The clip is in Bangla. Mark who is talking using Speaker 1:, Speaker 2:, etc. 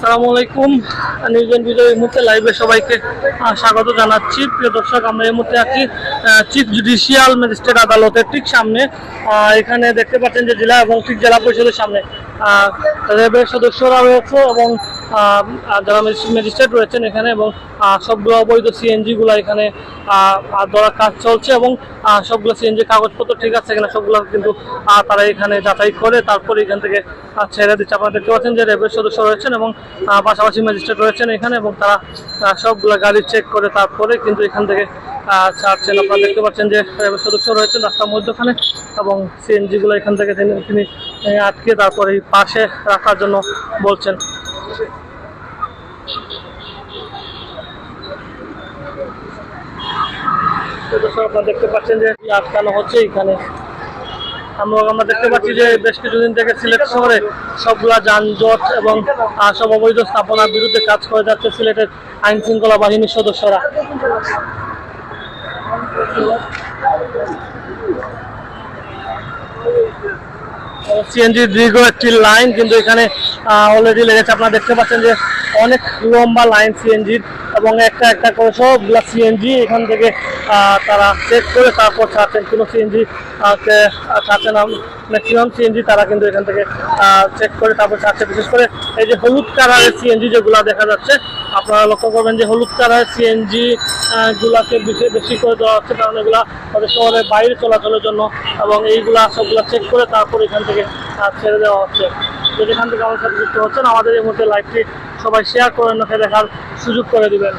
Speaker 1: আসসালামু আলাইকুম। ভিডিও এই মুহূর্তে লাইভে সবাইকে স্বাগত জানাচ্ছি। প্রিয় দর্শক, আমরা এই মুহূর্তে আছি চিফ জুডিশিয়াল ম্যাজিস্ট্রেট আদালতের ঠিক সামনে। এখানে দেখতে পাচ্ছেন যে জেলা এবং ঠিক জেলা পরিষদের সামনে র্যাবের সদস্যরা রয়েছে এবং যারা ম্যাজিস্ট্রেট রয়েছেন এখানে এবং সবগুলো অবৈধ সিএনজি গুলো এখানে ধরার কাজ চলছে এবং সবগুলো সিএনজি কাগজপত্র ঠিক আছে কিনা সবগুলো কিন্তু তারা এখানে যাচাই করে তারপরে এখান থেকে ছেড়ে দিচ্ছে। আপনারা দেখতে পাচ্ছেন যে র্যাবের সদস্য রয়েছেন এবং পাশাপাশি ম্যাজিস্ট্রেট রয়েছেন এখানে এবং তারা সবগুলো গাড়ি চেক করে তারপরে কিন্তু এখান থেকে ছাড়ছেন। আপনারা দেখতে পাচ্ছেন যে র্যাবের সদস্য রয়েছেন রাস্তার মধ্যখানে এবং সিএনজি গুলো এখান থেকে তিনি আটকে তারপরে পাশে রাখার জন্য বলছেন। দেখতে পাচ্ছেন যে আটকানো হচ্ছে এখানে। আমরা আমরা দেখতে পাচ্ছি যে বেশ কিছুদিন থেকে সিলেট শহরে সবগুলা যানজট এবং সব অবৈধ স্থাপনার বিরুদ্ধে কাজ করে যাচ্ছে সিলেটের আইন শৃঙ্খলা বাহিনীর সদস্যরা। সিএনজি দীর্ঘ একটি লাইন, কিন্তু এখানে অলরেডি লেগেছে। আপনারা দেখতে পাচ্ছেন যে অনেক লম্বা লাইন সিএনজির এবং একটা একটা করে সবগুলা সিএনজি এখান থেকে তারা চেক করে তারপর ছাড়ছেন। কোনো সিএনজি ছাড়ছে না। ম্যাক্সিমাম সিএনজি তারা কিন্তু এখান থেকে চেক করে তারপর ছাড়ছে। বিশেষ করে এই যে হলুদ কালারের সিএনজি যেগুলো দেখা যাচ্ছে, আপনারা লক্ষ্য করবেন যে হলুদ কালারের সিএনজি গুলাকে বেশি করে দেওয়া হচ্ছে কারণ এগুলা তাদের শহরের বাইরে চলাচলের জন্য এবং এইগুলা সবগুলা চেক করে তারপর এখান থেকে ছেড়ে দেওয়া হচ্ছে। যেখান থেকে আমার সাথে যুক্ত হচ্ছেন, আমাদের এই মুহূর্তে লাইভটি সবাই শেয়ার করে অন্যকে দেখার সুযোগ করে দিবেন।